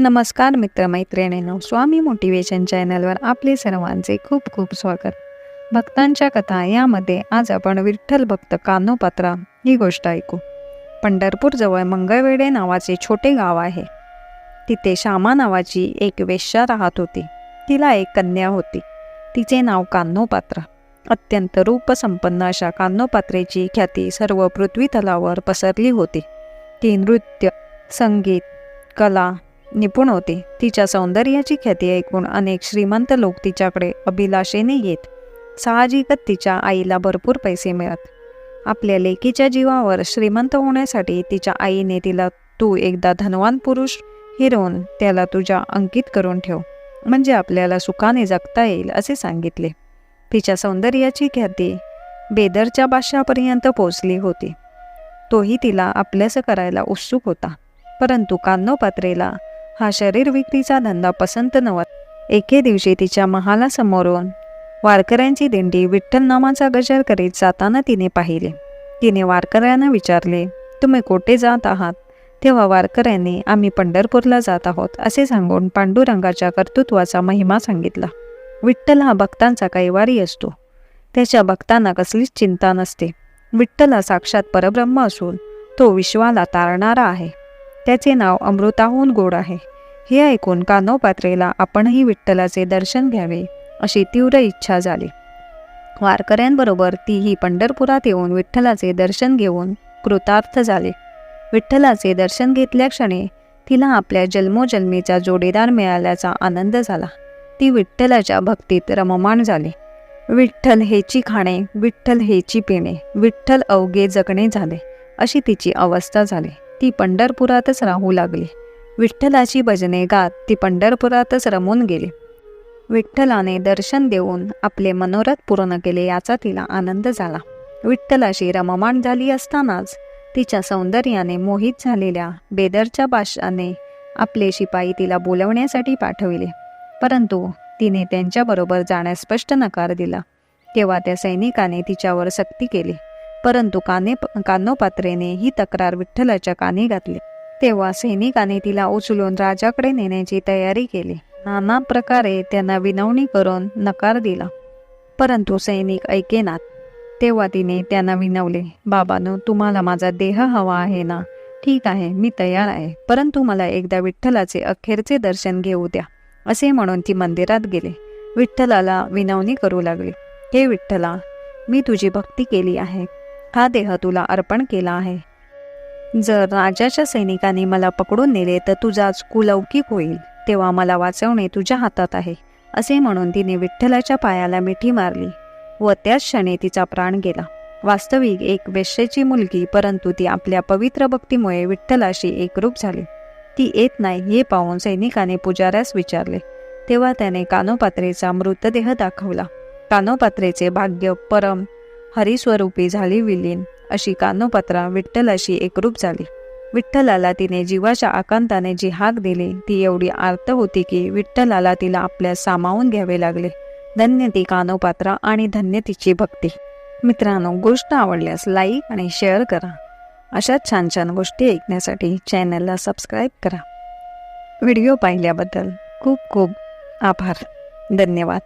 नमस्कार मित्रमैत्रिणींनो स्वामी मोटिवेशन चॅनलवर आपले सर्वांचे खूप खूप स्वागत. भक्तांच्या कथा यामध्ये आज आपण विठ्ठल भक्त कानोपात्रा ही गोष्ट ऐकू. पंढरपूरजवळ मंगळवेडे नावाचे छोटे गाव आहे. तिथे श्यामा नावाची एक वेश्या राहत होती. तिला एक कन्या होती. तिचे नाव कान्होपात्रा अत्यंत रूपसंपन्न अशा कान्होपात्रेची ख्याती सर्व पृथ्वीतलावर पसरली होती. ती नृत्य संगीत कला निपुण होती. तिच्या सौंदर्याची ख्याती ऐकून अनेक श्रीमंत लोक तिच्याकडे अभिलाषेने येत. साहजिकच तिच्या आईला भरपूर पैसे मिळत. आपल्या लेकीच्या जीवावर श्रीमंत होण्यासाठी तिच्या आईने तिला तू एकदा धनवान पुरुष हिरवून त्याला तुझ्या अंकित करून ठेव. म्हणजे आपल्याला सुखाने जगता येईल असे सांगितले. तिच्या सौंदर्याची ख्याती बेदरच्या बादशापर्यंत पोचली होती. तोही तिला आपल्यास करायला उत्सुक होता. परंतु कान्नो पात्रेला हा शरीर विक्रीचा धंदा पसंत नव्हता. एके दिवशी तिच्या महालासमोरून वारकऱ्यांची दिंडी विठ्ठल नामाचा गजर करीत जाताना तिने पाहिले. तिने वारकऱ्यांना विचारले तुम्ही कोठे जात आहात? तेव्हा वारकऱ्यांनी आम्ही पंढरपूरला जात आहोत असे सांगून पांडुरंगाच्या कर्तृत्वाचा महिमा सांगितला. विठ्ठल हा भक्तांचा कैवारी असतो. त्याच्या भक्तांना कसलीच चिंता नसते. विठ्ठल हा साक्षात परब्रह्म असून तो विश्वाला तारणारा आहे. त्याचे नाव अमृताहून गोड आहे. हे ऐकून कानोपात्रेला आपणही विठ्ठलाचे दर्शन घ्यावे अशी तीव्र इच्छा झाली. वारकऱ्यांबरोबर तीही पंढरपुरात येऊन विठ्ठलाचे दर्शन घेऊन कृतार्थ झाले. विठ्ठलाचे दर्शन घेतल्या क्षणी तिला आपल्या जन्मोजन्मीचा जोडीदार मिळाल्याचा आनंद झाला. ती विठ्ठलाच्या भक्तीत रममाण झाली. विठ्ठल हेची खाणे विठ्ठल हेची पिणे विठ्ठल अवघे जगणे झाले अशी तिची अवस्था झाली. ती पंढरपुरातच राहू लागली. विठ्ठलाची भजने गात ती पंढरपुरातच रमून गेली. विठ्ठलाने दर्शन देऊन आपले मनोरथ पूर्ण केले याचा तिला आनंद झाला. विठ्ठलाशी रममाण झाली असतानाच तिच्या सौंदर्याने मोहित झालेल्या बेदरच्या बादशाने आपले शिपाई तिला बोलवण्यासाठी पाठविले. परंतु तिने त्यांच्याबरोबर जाण्यास स्पष्ट नकार दिला. तेव्हा त्या सैनिकाने तिच्यावर सक्ती केली. परंतु काने कानोपात्रेने ही तक्रार विठ्ठलाच्या कानी घातली. तेव्हा सैनिकाने तिला उचलून राजाकडे नेण्याची तयारी केली. नाना प्रकारे त्यांना विनवणी करून नकार दिला. परंतु सैनिक ऐकेनात तेव्हा तिने त्यांना विनवले बाबानो तुम्हाला माझा देह हवा आहे ना? ठीक आहे मी तयार आहे. परंतु मला एकदा विठ्ठलाचे अखेरचे दर्शन घेऊ द्या. असे म्हणून ती मंदिरात गेले. विठ्ठलाला विनवणी करू लागली. हे विठ्ठला मी तुझी भक्ती केली आहे. हा देह तुला अर्पण केला आहे. जर राजाच्या सैनिकांनी मला पकडून नेले तर तुझाच कुलौकिक होईल तेव्हा मला वाचवणे तुझ्या हातात आहे असे म्हणून तिने विठ्ठलाच्या पायाला मिठी मारली व त्याच क्षणी तिचा प्राण गेला. वास्तविक एक वेश्येची मुलगी परंतु ती आपल्या पवित्र भक्तीमुळे विठ्ठलाशी एकरूप झाली. ती येत नाही हे पाहून सैनिकाने पुजाऱ्यास विचारले. तेव्हा त्याने कानोपात्रेचा मृतदेह दाखवला. कानोपात्रेचे भाग्य परम हरिस्वरूपी झाली विलीन. अशी कानोपात्रा विठ्ठलाशी एकरूप झाली. विठ्ठलाला तिने जीवाच्या आकांताने जी हाक दिली ती एवढी आर्त होती की विठ्ठलाला तिला आपल्या सामावून घ्यावे लागले. धन्य ती कानोपात्रा आणि धन्य तिची भक्ती. मित्रांनो गोष्ट आवडल्यास लाईक आणि शेअर करा. अशाच छान छान गोष्टी ऐकण्यासाठी चॅनलला सबस्क्राईब करा. व्हिडिओ पाहिल्याबद्दल खूप खूप आभार. धन्यवाद.